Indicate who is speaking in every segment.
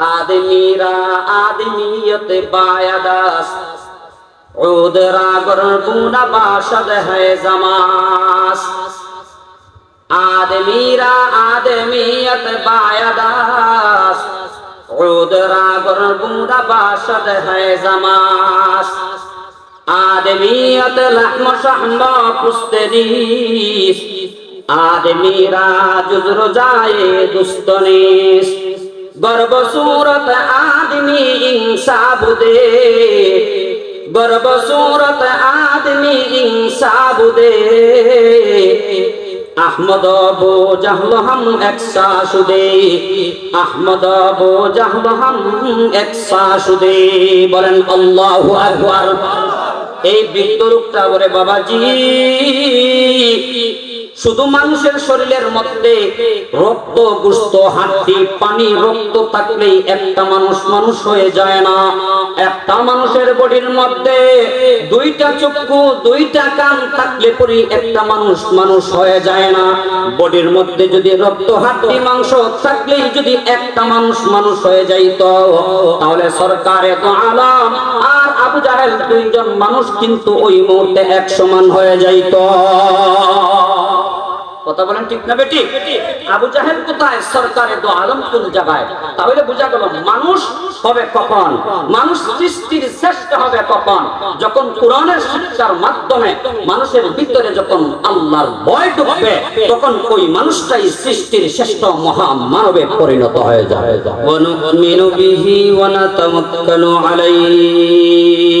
Speaker 1: آدمی را آدمیت باید است عود را گرگون باشد ہے زماس آدمی را آدمیت باید است عود را گرگون باشد ہے زماس آدمیت لحم و شحم و پست نیست آدمی را جزر جائے دست نیست গর্ব সুরত আদমি ইনসাবুদে গর্ব সুরত আদমি ইনসাবুদে আহমদ বো জাহল হাম এক সুদে আহমদ বো জাহল হাম এক সুদে বলেন, আল্লাহু আকবার। এই বৃত্তরূপটা বলে, বাবাজি। শুধু মানুষের শরীরের মধ্যে রক্ত, গুস্ত হাড্ডি পানি, রক্ত থাকলেই একটা মানুষ মানুষ হয়ে যায় না। একটা মানুষের বডির মধ্যে দুইটা চক্ষু, দুইটা কান থাকলে পরে একটা মানুষ মানুষ হয়ে যায় না। বডির মধ্যে যদি রক্ত হাড্ডি মাংস থাকলেই যদি একটা মানুষ মানুষ হয়ে যাইত, তাহলে সরকারে তো আলাম। আর আবু জাহেল দুইজন মানুষ কিন্তু ওই মুহূর্তে এক সমান হয়ে যাইত। কথা বলেন ঠিক না বেটি আবু জাহেল কোথায়? সরকারে তো আলম কোন জায়গায় তাহলে বোঝা গেল মানুষ হবে কখন? মানুষ সৃষ্টির শ্রেষ্ঠ হবে কখন? যখন কোরআনের শিক্ষার মাধ্যমে মানুষের ভিতরে যখন আল্লাহর ভয় ঢুকবে, তখন ওই মানুষটাই সৃষ্টির শ্রেষ্ঠ মহা মানবে পরিণত হয়ে যাবে। বিহি ওয়া নাতাওয়াক্কালু আলাইহি।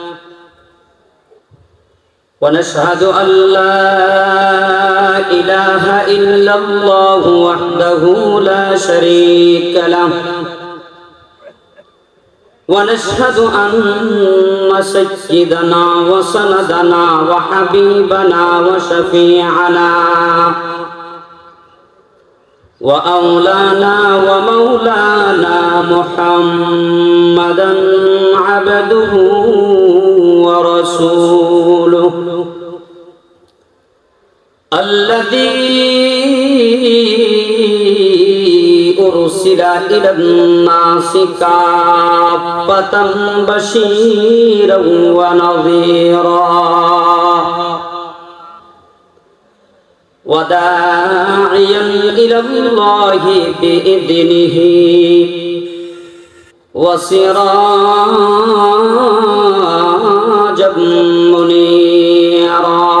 Speaker 1: ونشهد أن لا إله إلا الله وحده لا شريك له. ونشهد أن سيدنا وسندنا وحبيبنا وشفيعنا وأولانا ومولانا محمدا عبده ورسوله. الذي أرسل إلى الناس كافة بشيرا ونظيرا. وداعيا إلى الله بإذنه وسراجا منيرا.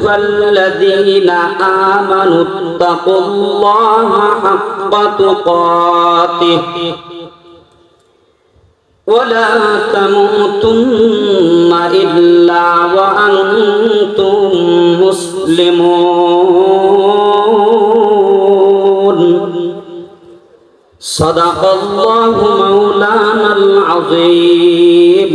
Speaker 1: أيها الذين آمنوا اتقوا الله حق تقاته ولا تموتن إلا وأنتم مسلمون صدق الله مولانا العظيم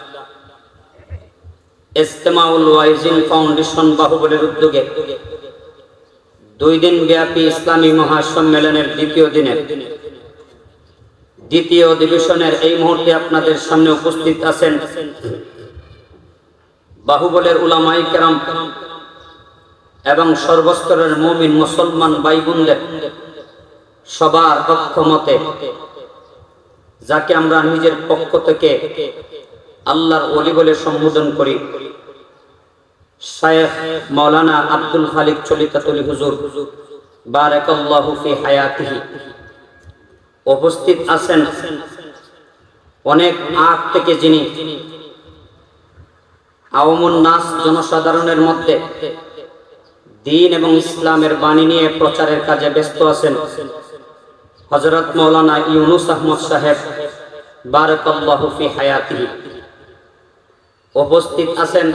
Speaker 1: ইস্তেমাউল ওয়াইজিন ফাউন্ডেশন বাহুবলের উদ্যোগে দুই দিন ব্যাপী ইসলামী মহাসম্মেলনের দ্বিতীয় দিনের দ্বিতীয় অধিবেশনের এই মুহূর্তে আপনাদের সামনে উপস্থিত আছেন বাহুবলের উলামাই কেরাম এবং সর্বস্তরের মুমিন মুসলমান ভাই বোনদের সবার পক্ষমতে যাকে আমরা নিজের পক্ষ থেকে আল্লাহর অলি বলে সম্বোধন করি। শায়েখ মাওলানা আব্দুল খালিক চলিতাতুলি হুজুর, বারাকাল্লাহু ফি হায়াতিহি। উপস্থিত আছেন অনেক আগ থেকে যিনি আওয়ামুন নাস জনসাধারণের মধ্যে দিন এবং ইসলামের বাণী নিয়ে প্রচারের কাজে ব্যস্ত আছেন হজরত মৌলানা ইউনুস আহমদ সাহেব, বারাকাল্লাহু ফি হায়াতিহি। উপস্থিত আছেন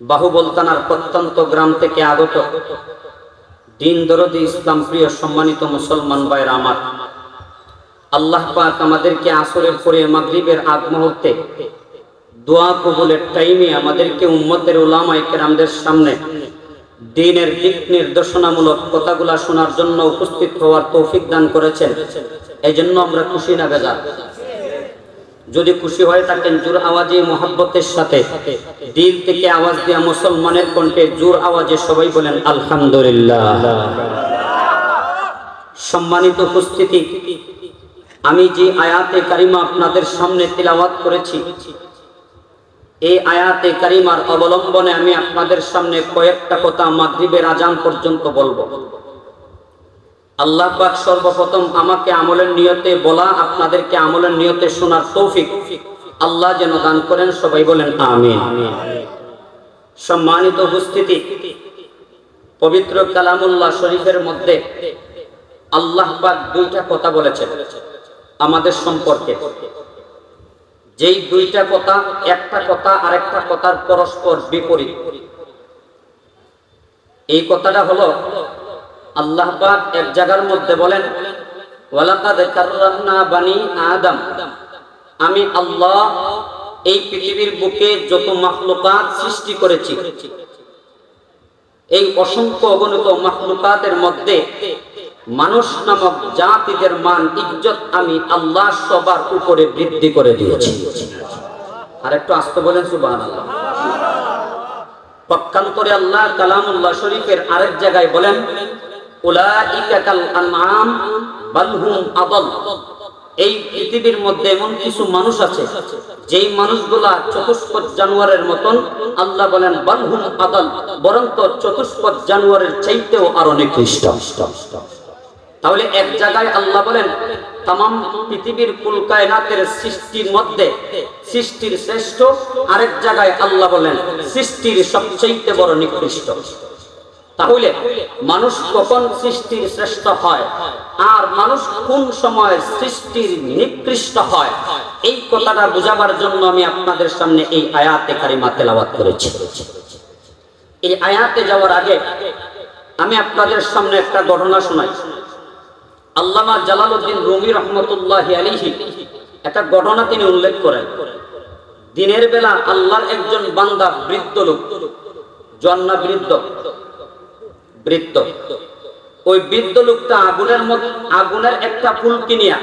Speaker 1: বাহুবল থানার প্রত্যন্ত গ্রাম থেকে আগত দিন দরদি ইসলাম প্রিয় সম্মানিত মুসলমান ভাইয়ের আমার। আল্লাহ পাক আমাদেরকে আসরের পরে মাগরিবের আগ মুহূর্তে দোয়া কবুলের টাইমে আমাদেরকে উম্মতের উলামায়ে কেরামদের সামনে দিনের দিক নির্দেশনামূলক কথাগুলা শোনার জন্য উপস্থিত হওয়ার তৌফিক দান করেছেন। এই জন্য আমরা খুশি না বেজার। যদি খুশি হয়ে থাকেন, জোর আওয়াজে, মোহাব্বতের সাথে। দিল থেকে আওয়াজ দেওয়া মুসলমানের কণ্ঠে জোর আওয়াজে সবাই বলেন, আলহামদুলিল্লাহ। সম্মানিত উপস্থিতি, আমি যে আয়াতে কারিমা আপনাদের সামনে তিলাওয়াত করেছি, এই আয়াতে কারিমার অবলম্বনে আমি আপনাদের সামনে কয়েকটা কথা মাগরিবের আজান পর্যন্ত বলব। আল্লাহ পাক সর্বপ্রথম আমাকে আমলের নিয়তে বলা, আপনাদেরকে আমলের নিয়তে শোনার তৌফিক আল্লাহ যেন দান করেন, সবাই বলেন আমিন। সম্মানিত উপস্থিতি, পবিত্র কালামুল্লাহ শরীফের মধ্যে আল্লাহ পাক দুইটা কথা বলেছেন আমাদের সম্পর্কে। যেই দুইটা কথা, একটা কথা আর একটা কথার পরস্পর বিপরীত। এই কথাটা হলো আল্লাহ পাক এক জায়গার মধ্যে বলেন, ওয়ালাকাদ কাররামনা বানি আদম। আমি আল্লাহ এই পৃথিবীর বুকে যত মাখলুকাত সৃষ্টি করেছি, এই অসংখ্য অগণিত মাখলুকাতের মধ্যে মানুষ নামক জাতিদের মান, ইজ্জত আমি আল্লাহ সবার উপরে বৃদ্ধি করে দিয়েছি। আর একটু আসতে বলেন, সুবহানাল্লাহ। পক্ষান্তরে আল্লাহ কালামুল্লাহ শরীফের আরেক জায়গায় বলেন এই পৃথিবীর মধ্যে এমন কিছু মানুষ আছে, যেই মানুষগুলা চতুষ্পদ জানোয়ারের মতন, আল্লাহ বলেন, বাল হুম আদাল বরং চতুষ্পদ জানোয়ারের চাইতেও আরও নিকৃষ্ট। তাহলে এক জায়গায় আল্লাহ বলেন তাম পৃথিবীর কুল কায়নাতের সৃষ্টির মধ্যে সৃষ্টির শ্রেষ্ঠ, আরেক জায়গায় আল্লাহ বলেন, সৃষ্টির সবচেয়ে বড় নিকৃষ্ট। তাহলে মানুষ কখন সৃষ্টির শ্রেষ্ঠ হয়? আর মানুষ কোন সময় সৃষ্টির নিকৃষ্ট হয়? এই কথাটা বোঝাবার জন্য আমি আপনাদের সামনে এই আয়াতে কারিমা তেলাওয়াত করেছি। এই আয়াতে যাওয়ার আগে আমি আপনাদের সামনে একটা ঘটনা শোনাই। আল্লামা জালালউদ্দিন রুমি রহমতুল্লাহ আলিহি একটা ঘটনা তিনি উল্লেখ করেন। দিনের বেলা আল্লাহর একজন বান্দা বৃদ্ধ লোক জন্না বৃদ্ধ বৃদ্ধ ওই বৃদ্ধ লোকটা আগুনের আগুনের একটা ফুল কিনিয়া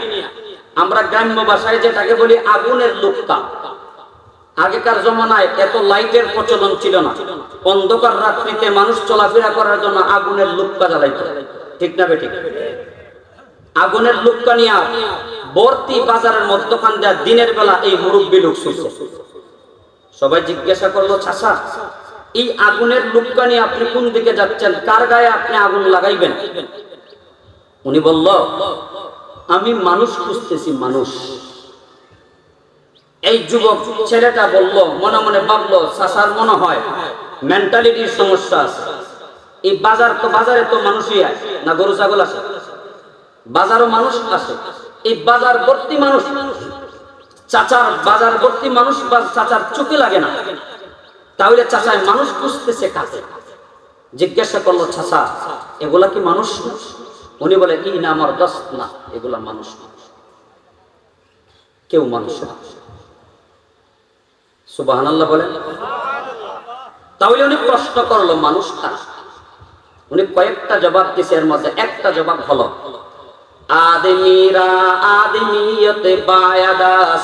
Speaker 1: আমরা গ্রাম্য ভাষায় যেটাকে বলি আগুনের লোকটা আগেকার জমানায় এত লাইটের প্রচলন ছিল না। অন্ধকার রাত্রিতে মানুষ চলাফেরা করার জন্য আগুনের লুক্কা জ্বালাইত। ঠিক না বেঠিক? আগুনের লুক্কা নিয়া বর্তি বাজারের মধ্যখান দেয়া দিনের বেলা এই মুরব্বী লোক সবাই জিজ্ঞাসা করল চাষা এই আগুনের লুক্কা নিয়ে আপনি কোন দিকে যাচ্ছেন? কার গায়ে আপনি আগুন লাগাইবেন? উনি বলল, আমি মানুষ খুঁজতেছি, মানুষ। এই যুবক ছেলেটা বলল, মনে মনে ভাবলো চাষার মনে হয় মেন্টালিটির সমস্যা আছে। এই বাজার তো, বাজারে তো মানুষই আছে না গরু, ছাগল আছে? বাজারও মানুষ আছে। এই বাজার ভর্তি মানুষ, চাচার বাজার ভর্তি মানুষ বা চাচার চোখে লাগে না। তাহলে চাচায় মানুষ খুঁজতেছে কাছে জিজ্ঞাসা করল, চাচা, এগুলা কি মানুষ উনি বলে কি না, আমার দোস্ত না, এগুলা মানুষ কেউ মানুষ সুবাহ তাহলে উনি প্রশ্ন করল, মানুষ উনি কয়েকটা জবাব দিছে, এর মধ্যে একটা জবাব হলো, আদমিরা আদমিয়তে বায়াদাস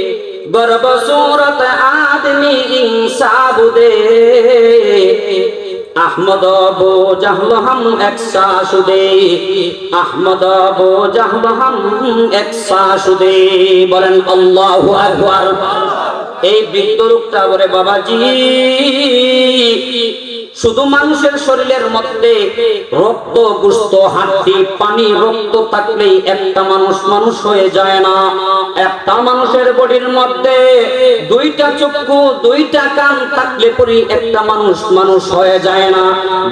Speaker 1: গর্ব আদমি ইনসাব দে আহমদ বো জাহল হাম একসা সুদে আহমদ বো জাহল হাম একসা সুদে বলেন, আল্লাহু আকবার। এই বৃদ্ধ লোকটা বলে, বাবাজি শুধু মানুষের শরীরের মধ্যে রক্ত, গুস্ত হাড্ডি পানি, রক্ত থাকলেই একটা মানুষ মানুষ হয়ে যায় না। একটা মানুষের বডির মধ্যে দুইটা চক্ষু, দুইটা কান থাকলে পরে একটা মানুষ মানুষ হয়ে যায় না।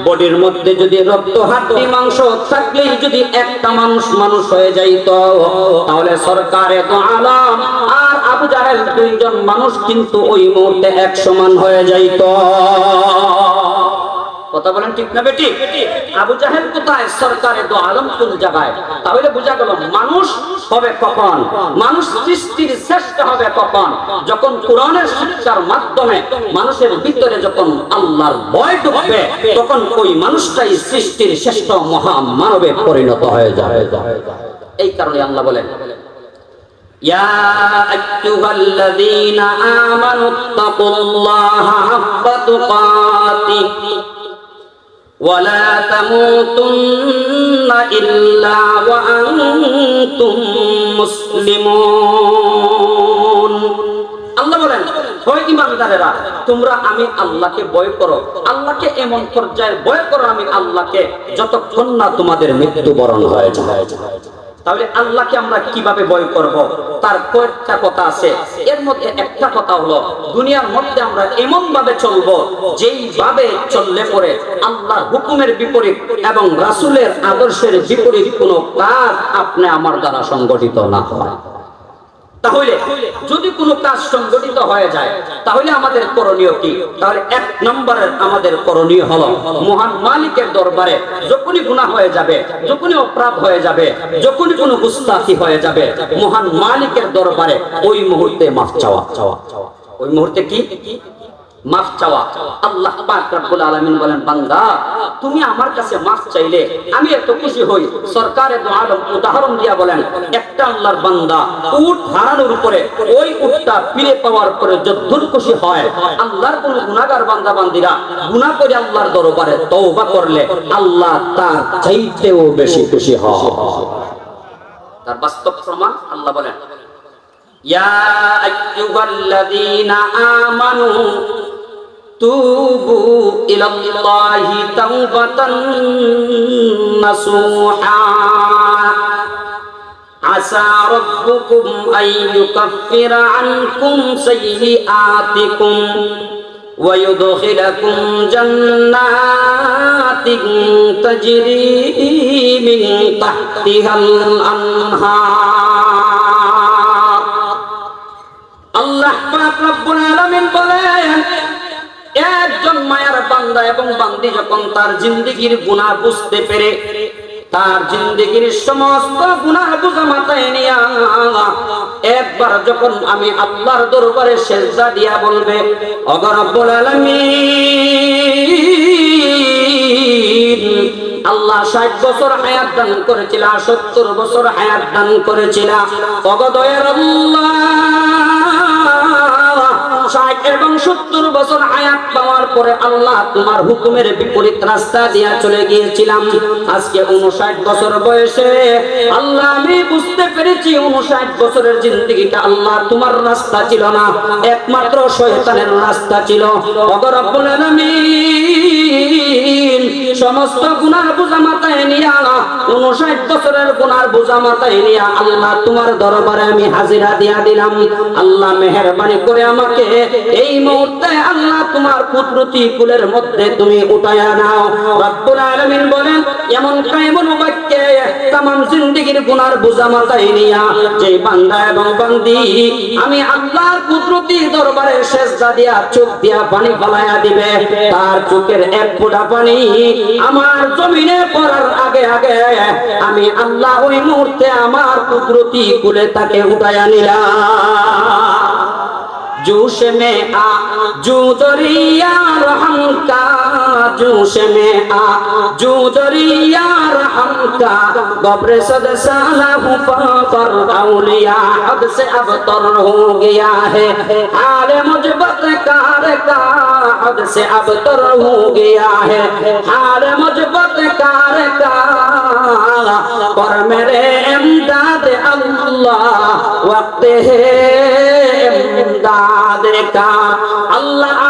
Speaker 1: বডির মধ্যে যদি রক্ত হাড্ডি মাংস থাকলেই যদি একটা মানুষ মানুষ হয়ে যাইত, তাহলে সরকারে তো আলাম। আর আবু জাহেল দুইজন মানুষ কিন্তু ওই মুহূর্তে এক সমান হয়ে যাইত। কথা বলেন ঠিক না বেটি আবু জাহেল কোথায় সরকারে তো আলম কোন জায়গায় তাহলে বোঝা গেল মানুষ হবে কখন মানুষ সৃষ্টির শ্রেষ্ঠ হবে কখন যখন কোরআনের শিক্ষার মাধ্যমে মানুষের ভিতরে যখন আল্লাহর ভয় ঢুকবে তখন ওই মানুষটাই সৃষ্টির শ্রেষ্ঠ মহা মানবে পরিণত হয়ে যাবে এই কারণে আল্লাহ বলেন يا أيها الذين آمنوا اتقوا الله حق تقاته ولا تموتن إلا وأنتم مسلمون আল্লাহ বলেন হয় ইমানদারেরা তোমরা আমি আল্লাহকে ভয় করো আল্লাহকে এমন পর্যায়ে ভয় করো আমি আল্লাহকে যতক্ষণ না তোমাদের মৃত্যুবরণ হয়ে যায় তাহলে আল্লাহকে আমরা কীভাবে ভয় করব? তার কয়েকটা কথা আছে। এর মধ্যে একটা কথা হলো, দুনিয়ার মধ্যে আমরা এমন ভাবে চলবো, যেইভাবে চললে পরে আল্লাহর হুকুমের বিপরীত এবং রাসূলের আদর্শের বিপরীত কোনো কাজ আপনি আমার দ্বারা সংগঠিত না হয়। তাহলে যদি কোনো কাজ সংগঠিত হয়ে যায়, তাহলে আমাদের করণীয় কি? তাহলে এক নম্বরের আমাদের করণীয় হলো মহান মালিকের দরবারে যখনই গুণা হয়ে যাবে, যখনই অপরাধ হয়ে যাবে, যখনই কোনো গুস্তাকি হয়ে যাবে, মহান মালিকের দরবারে ওই মুহূর্তে মাফ চাওয়া চাওয়া। ওই মুহূর্তে কি? মাফ চাওয়া। আল্লাহ পাক রব্বুল আলামিন বলেন, বান্দা, তুমি আমার কাছে মাফ চাইলে আমি এত খুশি হই। সরকারে আলম উদাহরণ দিয়া বলেন, একটা আল্লাহর বান্দা উট হারানোর উপরে ওই উটটা ফিরে পাওয়ার পরে যদ্দূর খুশি হয়। আল্লাহর কোন গুনাহগার বান্দা বান্দিরা গুনাহ করে আল্লাহর দরবারে তওবা করলে আল্লাহ তার চাইতেও বেশি খুশি হয়। তার বাস্তব প্রমাণ আল্লাহ বলেন, ইয়া আইয়ুহাল্লাযীনা আমানু آمنوا توبوا إلى الله توبة نصوحا عسى ربكم أن يكفر عنكم سيئاتكم ويدخلكم جنات تجري من تحتها الأنهار আল্লাহ পাক রব্বুল আলামিন বলেন একজন মায়ার বান্দা এবং বান্দি যখন তার জিন্দেগির গুনাহ বুঝতে পেরে, তার জিন্দেগির সমস্ত গুনাহ বুঝা মাথায় নিয়া একবার যখন আমি আল্লাহর দরবারে সেজদা দিয়া বলবে অগর আলামিন, আল্লাহ ষাট বছর হায়াত দান করেছিল, সত্তর বছর হায়াত দান করেছিল। অগদয়ের আল্লাহ ষাট এবং সত্তর বছর আয়াত পাওয়ার পরে আল্লাহ তোমার হুকুমের বিপরীত রাস্তা দিয়া চলে গিয়েছিলাম। আজকে উনষাট বছর বয়সে আল্লাহ, আমি বুঝতে পেরেছি উনষাট বছরের জিন্দগিটা আল্লাহ তোমার রাস্তা ছিল না, একমাত্র শয়তানের রাস্তা ছিল। অগর বলেন আলামিন সমস্ত গুনার বোঝা মাথায় নিয়া উনষাট বছরের গুনার বোঝা মাথায় নিয়া আল্লাহ তোমার দরবারে আমি হাজিরা দিয়া দিলাম। আল্লাহ মেহরবানি করে আমাকে এই মুহূর্তে আল্লাহ তোমার কুদরতি কুলের মধ্যে তুমি উঠায়া নাও। রব্বুল আলামিন বলেন, এমন কাইমন বাক্যে তামাম জিন্দেগির গুনার বোঝা মাথায় নিয়া যে বান্দা এবং বান্দি, আমি আল্লাহর কুদরতি দরবারে সেজদা দিয়া, চোখ দিয়া পানি ফলায়া দিবে। তার চোখের এক ফোঁটা পানি আমার জমিনে পড়ার আগে আগে আমি আল্লাহ ওই মুহূর্তে আমার কুদরতি কুলে তাকে উঠাইয়া নিলাম। जोश में आ, जू दरिया रहम का, जोश में आ, जू दरिया रहम का। गब्र सद साला पर औलिया, हद से अब तर हो गया है। हाल मुजबत कार का, हद से अब तर हो गया है। हाल मुजबत कार का, पर मेरे इमदाद अल्लाह वक्त है। ইমদাদ কা আল্লাহ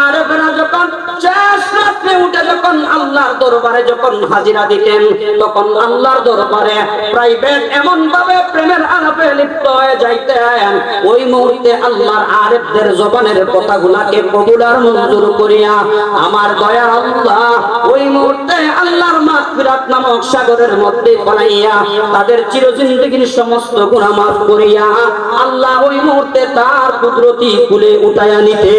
Speaker 1: যখন আল্লাহর দরবারে যখন হাজিরা দিতেন, তখন আল্লাহর দরবারে প্রাইভেট এমন ভাবে প্রেমের আলাপে লিপ্ত হয়ে যাইতেন। ওই মুহূর্তে আল্লাহর আরেফদের জবানের কথাগুলাকে কবুলার মঞ্জুর করিয়া, আমার দয়া আল্লাহ, ওই মুহূর্তে আল্লাহর মাগফিরাত নামক সাগরের মধ্যে ফলাইয়া, তাদের চিরজিন্দগির সমস্ত গুনাহ মাফ করিয়া, আল্লাহ ওই মুহূর্তে তার কুদরতি কুলে উঠায়া নিতে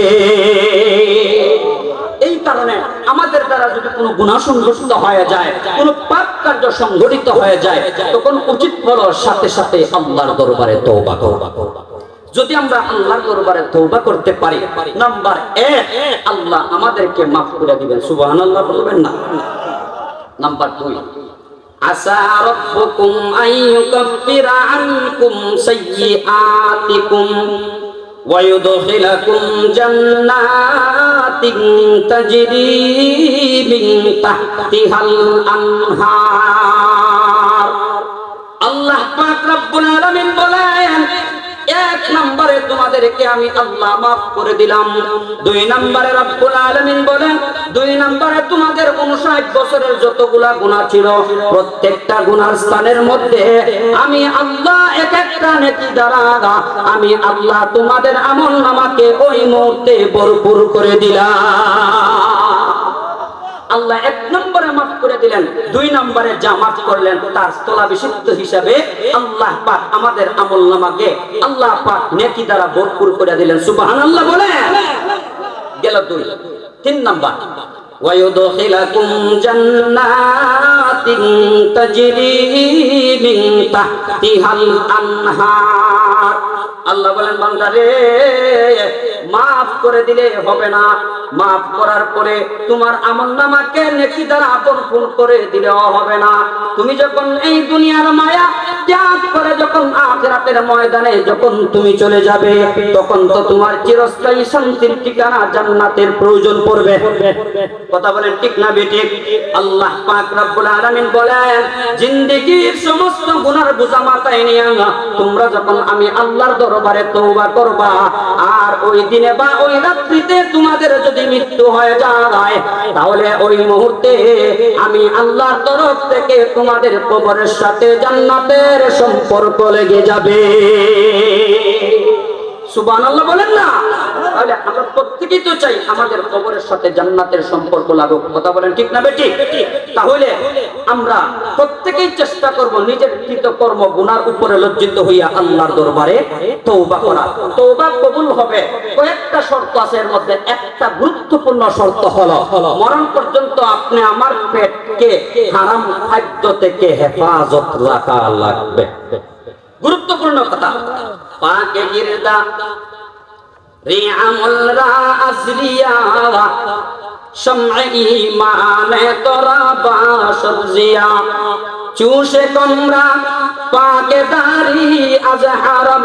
Speaker 1: কারণে আমাদের দ্বারা যদি কোনো গুণা সংঘটিত হয়ে যায় কোনো পাপ কার্য সংঘটিত হয়ে যায় তখন উচিত বড় সাথে সাথে আল্লাহর দরবারে তওবা করবা যদি আমরা আল্লাহর দরবারে তওবা করতে পারি নাম্বার এক আল্লাহ আমাদেরকে মাফ করে দিবেন সুবহানাল্লাহ বলবেন না নাম্বার দুই আসা রব্বুকুম আইয়ুকাফিরা আনকুম সাইয়্যাতিকুম ويدخلكم جنات تجري من تحتها الأنهار আল্লাহ পাক রব্বুল আলামিন বলেন এক নম্বরে তোমাদেরকে আমি আল্লাহ মাফ করে দিলাম। দুই নম্বরে রব্বুল আলামিন বলেন, দুই নম্বরে তোমাদের 59 বছরের যতগুলা গুনাহ ছিল, প্রত্যেকটা গুনার স্থানের মধ্যে আমি আল্লাহ এক একটা নেকি দ্বারা আমি আল্লাহ তোমাদের আমল নামাকে ওই মুহূর্তে ভরপুর করে দিলাম। আল্লাহ এক নম্বরে মাফ করে দিলেন দুই নম্বরে যা মাফ করলেন তার স্থলাভিষিক্ত হিসাবে আল্লাহ পাক আমাদের আমল নামাকে আল্লাহ পাক নেকি দ্বারা ভরপুর করে দিলেন সুবহানাল্লাহ বলে গেল দুই তিন নম্বর ويدخلكم جنات تجري من تحتها الأنهار আল্লাহ বলেন বান্দারে মাফ করে দিলে হবে না। মাফ করার পরে তোমার আমল নামাকে নেকি দ্বারা ভরপুর করে দিলেও হবে না। তুমি যখন এই দুনিয়ার মায়া ত্যাগ করে, যখন আখিরাতের ময়দানে যখন তুমি চলে যাবে, তখন তো তোমার চিরস্থায়ী শান্তির ঠিকানা জান্নাতের প্রয়োজন পড়বে। কথা বলেন ঠিক না বেঠিক? আল্লাহ পাক রব্বুল আলামিন বলেন, জিন্দেগীর সমস্ত গুনার বোঝা মাথায় নিয়ে তোমরা যখন আমি আল্লাহর দরবারে তৌবা করবা। আর ওই দিনে বা ওই রাত্রিতে তোমাদের যদি মৃত্যু হয়ে যায়, তাহলে ওই মুহূর্তে আমি আল্লাহর তরফ থেকে তোমাদের কবরের সাথে জান্নাতের সম্পর্ক লেগে যাবে। বলেন না। তাহলে আমরা প্রত্যেকেই তো চাই আমাদের কবরের সাথে জান্নাতের সম্পর্ক লাগুক। কথা বলেন ঠিক না বেটি? তাহলে আমরা প্রত্যেকেই চেষ্টা করব নিজের কৃত কর্ম গুনার উপরে লজ্জিত হইয়া আল্লাহর দরবারে তওবা করা। তওবা কবুল হবে। কয়েকটা শর্ত আছে এর মধ্যে। একটা গুরুত্বপূর্ণ শর্ত হলো, মরণ পর্যন্ত আপনি আমার পেটকে হারাম খাদ্য থেকে হেফাজত রাখা লাগবে। গুরুত্বপূর্ণ কথা। পাকে গিরদা, রিয়ামুল রাসরিয়া সময় ইমানে তোরা বাসর জিয়া চুষে কমরা, পাকে দারি আজহারম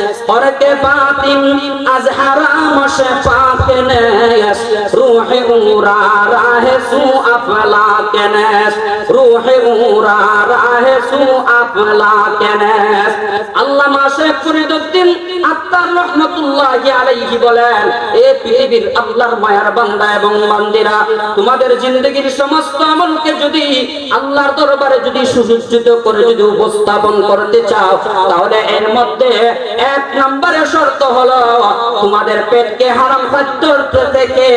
Speaker 1: হরকে বাতিন আজ হারাম সে পাকে নেস। রূহে উরা রাহে সু আফলা কেনেস। রূহে উরা রাহে সু আফলা কেনেস। আল্লামা শেখ ফরিদউদ্দিন আত্মার রহমতুল্লাহি আলাইহি বলেন, এ পৃথিবীর আল্লাহর মায়ার বান্দা এবং বান্দিরা, তোমাদের জিন্দগির সমস্ত আমলকে যদি আল্লাহর দরবারে যদি সুসজ্জিত করে যদি উপস্থাপন করতে চাও, তাহলে এর মধ্যে এক নম্বরে শর্ত হলো, তোমাদের পেটকে হারাম খাদ্য থেকে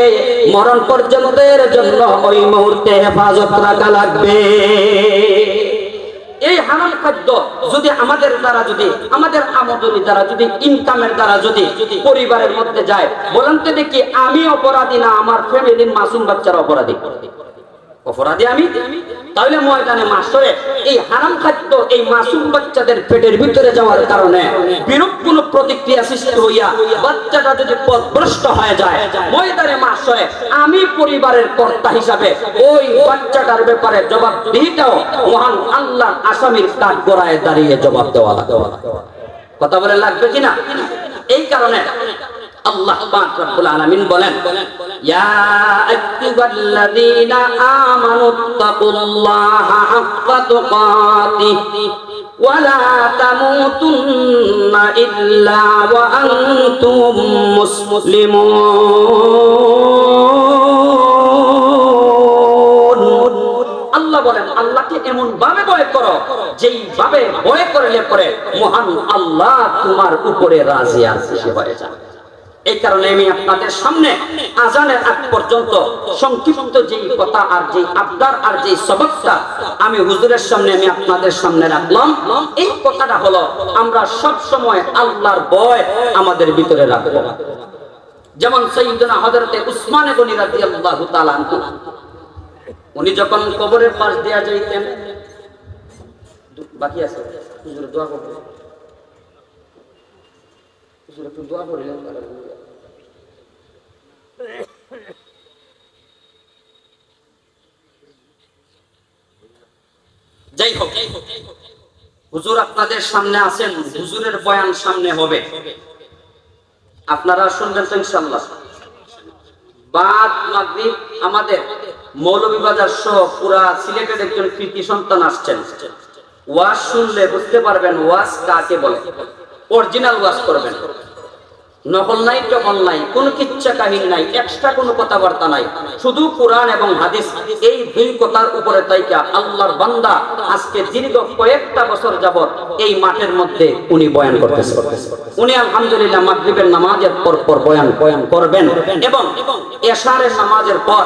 Speaker 1: মরণ পর্যন্তের জন্য ওই মুহূর্তে হেফাজত রাখা লাগবে। এই হারাম খাদ্য যদি আমাদের দ্বারা যদি, আমাদের আমদনি দ্বারা যদি ইনকামের দ্বারা যদি পরিবারের মধ্যে যায়, বলেন তো দেখি, আমি অপরাধী না আমার ফ্যামিলির মাসুম বাচ্চারা অপরাধী? অপরাধী আমি? তাহলে ময়দানে মাসরে এই হারাম খাদ্য এই মাসুম বাচ্চাদের পেটের ভিতরে যাওয়ার কারণে বিরূপ কোন প্রতিক্রিয়া সৃষ্টি হইয়া বাচ্চাটা যদি পথভ্রষ্ট হয়ে যায়, ময়দানে মাসরে আমি পরিবারের কর্তা হিসাবে ওই বাচ্চাটার ব্যাপারে জবাব দিটাও মহান আল্লাহ আসামির কাঠ গড়ায় দাঁড়িয়ে জবাব দেওয়া লাগবে। কথা বলে লাগবে কিনা? এই কারণে আল্লাহ পাক রব্বুল আলামিন বলেন, ইয়া আইয়ুহাল্লাযীনা আমানুত্তাকুল্লাহা হাক্কা তুকাতিহি। তামুতুন্না ইল্লা ওয়া আনতুম মুসলিমুন। আল্লাহ বলেন, আল্লাহকে এমন ভাবে ভয় করো যেই ভাবে ভয় করলে পরে মহান আল্লাহ তোমার উপরে রাজি খুশি হয়ে যায় এই কারণে আমি আপনাদের সামনে আজানের আগ পর্যন্ত সংক্ষিপ্ত যে কথা আর যে আবদার আর যে সবকটা আমি হুজুরের সামনে আমি আপনাদের সামনে রাখলাম, এই কথাটা হলো আমরা সব সময় আল্লাহর ভয় আমাদের ভিতরে রাখব। যেমন সৈয়দনা হযরতে উসমান গনি রাদিয়াল্লাহু তাআলা উনি যখন কবরের পাশ দেয়া যাইতেন, বাকি আছে, হুজুর দোয়া করবেন। হুজুর একটু দোয়া করিলেন যাই হোক হুজুর আপনাদের সামনে আছেন, হুজুরের বয়ান সামনে হবে। আপনারা শুনবেন তো ইনশাল্লাহ বাদ মাগরিব আমাদের মৌলভীবাজার সহ পুরা সিলেটের একজন কৃতি সন্তান আসছেন। ওয়াজ শুনলে বুঝতে পারবেন ওয়াজ কাকে বলে। অরিজিনাল ওয়াজ করবেন। নকল নাই টকল নাই, কোনো কিচ্ছা কাহিনী নাই এক্সট্রা কোনো কথাবার্তা নাই। শুধু কোরআন এবং হাদিস, এই দুই কথার উপরে তাইকা আল্লাহর বান্দা আজকে দীর্ঘ কয়েকটা বছর যাবত এই মাঠের মধ্যে উনি বয়ান করতেছে। উনি আলহামদুলিল্লাহ মাগরিবের নামাজের পর পর বয়ান বয়ান করবেন এবং এশারের নামাজের পর,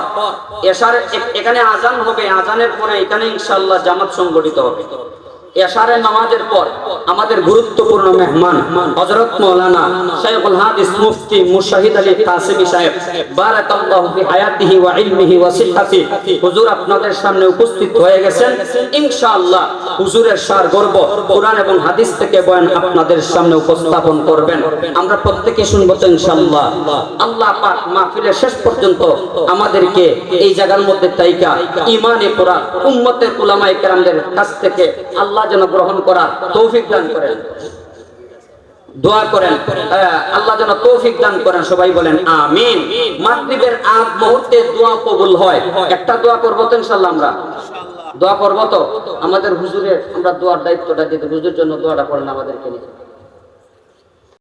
Speaker 1: এশারের এখানে আজান হবে আজানের পরে এখানে ইনশাআল্লাহ জামাত সংগঠিত হবে। আপনাদের সামনে উপস্থিত হয়ে গেছেন। হুজুরের সার গর্ব কোরআন এবং হাদিস থেকে বয়ান আপনাদের সামনে উপস্থাপন করবেন। আমরা প্রত্যেকে শুনব তো ইনশাআল্লাহ। আল্লাহ মাহফিলের শেষ পর্যন্ত আমাদেরকে এই জায়গার মধ্যে তাইকা ইমানে পড়া উম্মতের কেরামদের কাছ থেকে আল্লাহ যেন গ্রহণ করার তৌফিক দান করেন। দোয়া করেন। আল্লাহ যেন তৌফিক দান করেন, সবাই বলেন আমিন। মাগরিবের আগ মুহূর্তে দোয়া কবুল হয়। একটা দোয়া করব তো ইনশাআল্লাহ আমরা? দোয়া করব তো? আমাদের হুজুরের, আমরা দোয়ার দায়িত্বটা দিতে হুজুর জন্য দোয়াটা করেন আমাদেরকে নিয়ে।